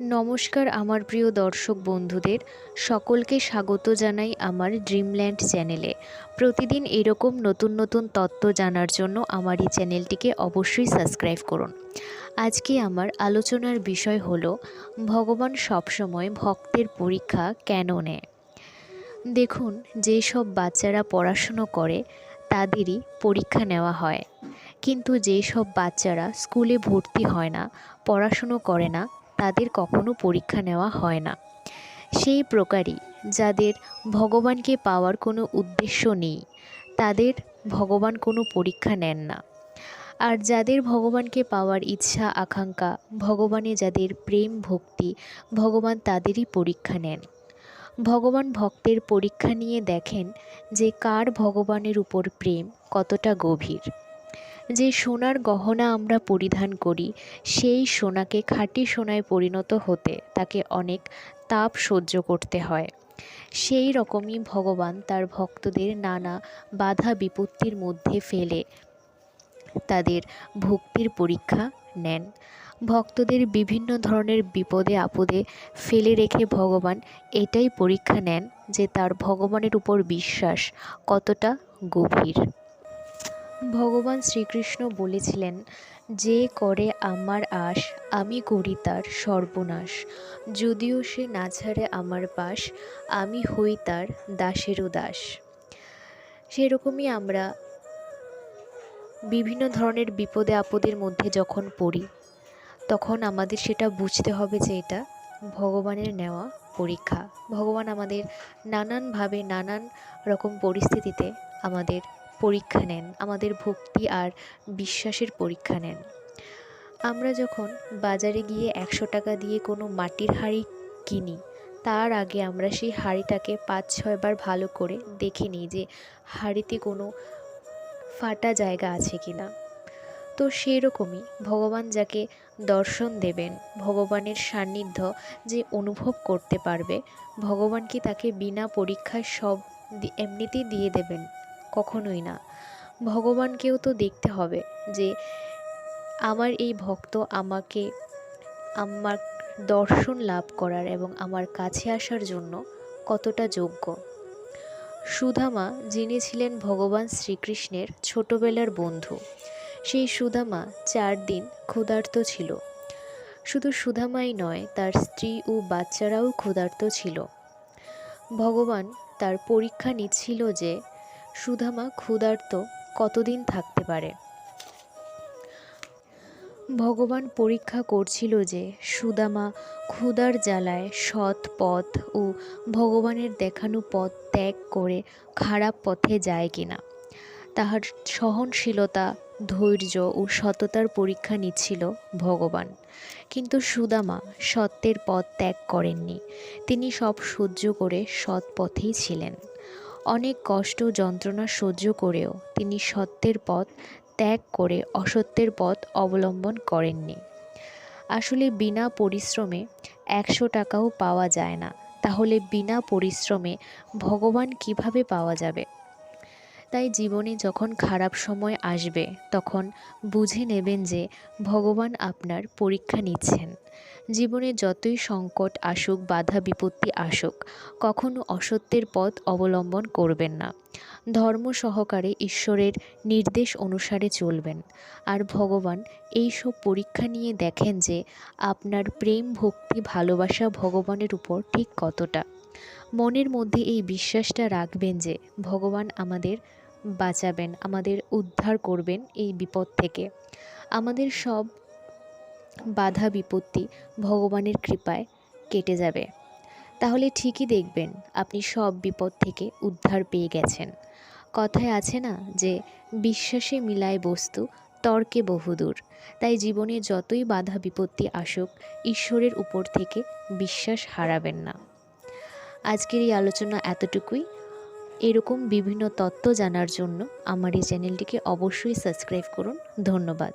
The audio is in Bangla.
নমস্কার আমার প্রিয় দর্শক বন্ধুদের, সকলকে স্বাগত জানাই আমার ড্রিমল্যান্ড চ্যানেলে প্রতিদিন এরকম নতুন নতুন তত্ত্ব জানার জন্য আমার এই চ্যানেলটিকে অবশ্যই সাবস্ক্রাইব করুন। আজকে আমার আলোচনার বিষয় হল, ভগবান সবসময় ভক্তের পরীক্ষা কেন নেয়? দেখুন, যেসব বাচ্চারা পড়াশুনো করে, তাদেরই পরীক্ষা নেওয়া হয়। কিন্তু যেসব বাচ্চারা স্কুলে ভর্তি হয় না, পড়াশুনো করে না তাদের কখনো পরীক্ষা নেওয়া হয় না। সেই প্রকারই যাদের ভগবানকে পাওয়ার কোনো উদ্দেশ্য নেই, তাদের ভগবান কোনো পরীক্ষা নেন না। আর যাদের ভগবানকে পাওয়ার ইচ্ছা, আকাঙ্ক্ষা, ভগবানে যাদের প্রেম, ভক্তি, ভগবান তাদেরই পরীক্ষা নেন। ভগবান ভক্তের পরীক্ষা নিয়ে দেখেন যে কার ভগবানের উপর প্রেম কতটা গভীর। যে সোনার গহনা আমরা পরিধান করি, সেই সোনাকে খাঁটি সোনায় পরিণত হতে তাকে অনেক তাপ সহ্য করতে হয়। সেই রকমই ভগবান তার ভক্তদের নানা বাধা বিপত্তির মধ্যে ফেলে তাদের ভক্তির পরীক্ষা নেন। ভক্তদের বিভিন্ন ধরনের বিপদে, আপদে ফেলে রেখে ভগবান এটাই পরীক্ষা নেন যে তার ভগবানের উপর বিশ্বাস কতটা গভীর। ভগবান শ্রীকৃষ্ণ বলেছিলেন, যে করে আমার আশ, আমি করি তার সর্বনাশ। যদিও সে না ছাড়ে আমার পাশ আমি হই তার দাসেরও দাস। সেরকমই আমরা বিভিন্ন ধরনের বিপদে আপদের মধ্যে যখন পড়ি, তখন আমাদের সেটা বুঝতে হবে যে এটা ভগবানের নেওয়া পরীক্ষা। ভগবান আমাদের নানানভাবে নানান রকম পরিস্থিতিতে আমাদের পরীক্ষা নেন, আমাদের ভক্তি আর বিশ্বাসের পরীক্ষা নেন। আমরা যখন বাজারে গিয়ে একশো টাকা দিয়ে কোনো মাটির হাঁড়ি কিনি, তার আগে আমরা সেই হাঁড়িটাকে পাঁচ ছয়বার ভালো করে দেখে নিই যে হাঁড়িতে কোনো ফাটা জায়গা আছে কি না। তো সেরকমই ভগবান যাকে দর্শন দেবেন, ভগবানের সান্নিধ্য যে অনুভব করতে পারবে, ভগবান কি তাকে বিনা পরীক্ষায় সব এমনিতেই দিয়ে দেবেন? কখনোই না। ভগবানকেও তো দেখতে হবে যে আমার এই ভক্ত আমাকে, আমার দর্শন লাভ করার এবং আমার কাছে আসার জন্য কতটা যোগ্য। সুধামা, যিনি ছিলেন ভগবান শ্রীকৃষ্ণের ছোটবেলার বন্ধু, সেই সুধামা চার দিন ক্ষুধার্ত ছিল। শুধু সুধামাই নয়, তার স্ত্রী ও বাচ্চারাও ক্ষুধার্ত ছিল। ভগবান তার পরীক্ষা নিচ্ছিল যে সুধামা ক্ষুধার্ত কতদিন থাকতে পারে? ভগবান পরীক্ষা করছিল যে সুদামা ক্ষুধার জ্বালায় সৎ পথ ও ভগবানের দেখানো পথ ত্যাগ করে খারাপ পথে যায় কিনা। তাহার সহনশীলতা, ধৈর্য ও সততার পরীক্ষা নিচ্ছিল ভগবান। কিন্তু সুদামা সত্যের পথ ত্যাগ করেননি। তিনি সব সহ্য করে সৎ পথেই ছিলেন। অনেক কষ্ট, যন্ত্রণা সহ্য করেও তিনি সত্যের পথ ত্যাগ করে অসত্যের পথ অবলম্বন করেননি। আসলে বিনা পরিশ্রমে একশো টাকাও পাওয়া যায় না। তাহলে বিনা পরিশ্রমে ভগবান কীভাবে পাওয়া যাবে? তাই জীবনে যখন খারাপ সময় আসবে, তখন বুঝে নেবেন যে ভগবান আপনার পরীক্ষা নিচ্ছেন। জীবনে যতই সংকট আসুক, বাধা বিপত্তি আসুক, কখনো অসত্যের পথ অবলম্বন করবেন না। ধর্ম সহকারে ঈশ্বরের নির্দেশ অনুসারে চলবেন। আর ভগবান এই সব পরীক্ষা নিয়ে দেখেন যে আপনার প্রেম, ভক্তি, ভালোবাসা ভগবানের উপর ঠিক কতটা। মনের মধ্যে এই বিশ্বাসটা রাখবেন যে ভগবান আমাদের বাঁচাবেন, আমাদের উদ্ধার করবেন এই বিপদ থেকে। আমাদের সব বাধা বিপত্তি ভগবানের কৃপায় কেটে যাবে। তাহলে ঠিকই দেখবেন, আপনি সব বিপদ থেকে উদ্ধার পেয়ে গেছেন। কথায় আছে না যে, বিশ্বাসে মিলায় বস্তু, তর্কে বহুদূর। তাই জীবনে যতই বাধা বিপত্তি আসুক, ঈশ্বরের উপর থেকে বিশ্বাস হারাবেন না। আজকের এই আলোচনা এতটুকুই। এরকম বিভিন্ন তত্ত্ব জানার জন্য আমার এই চ্যানেলটিকে অবশ্যই সাবস্ক্রাইব করুন। ধন্যবাদ।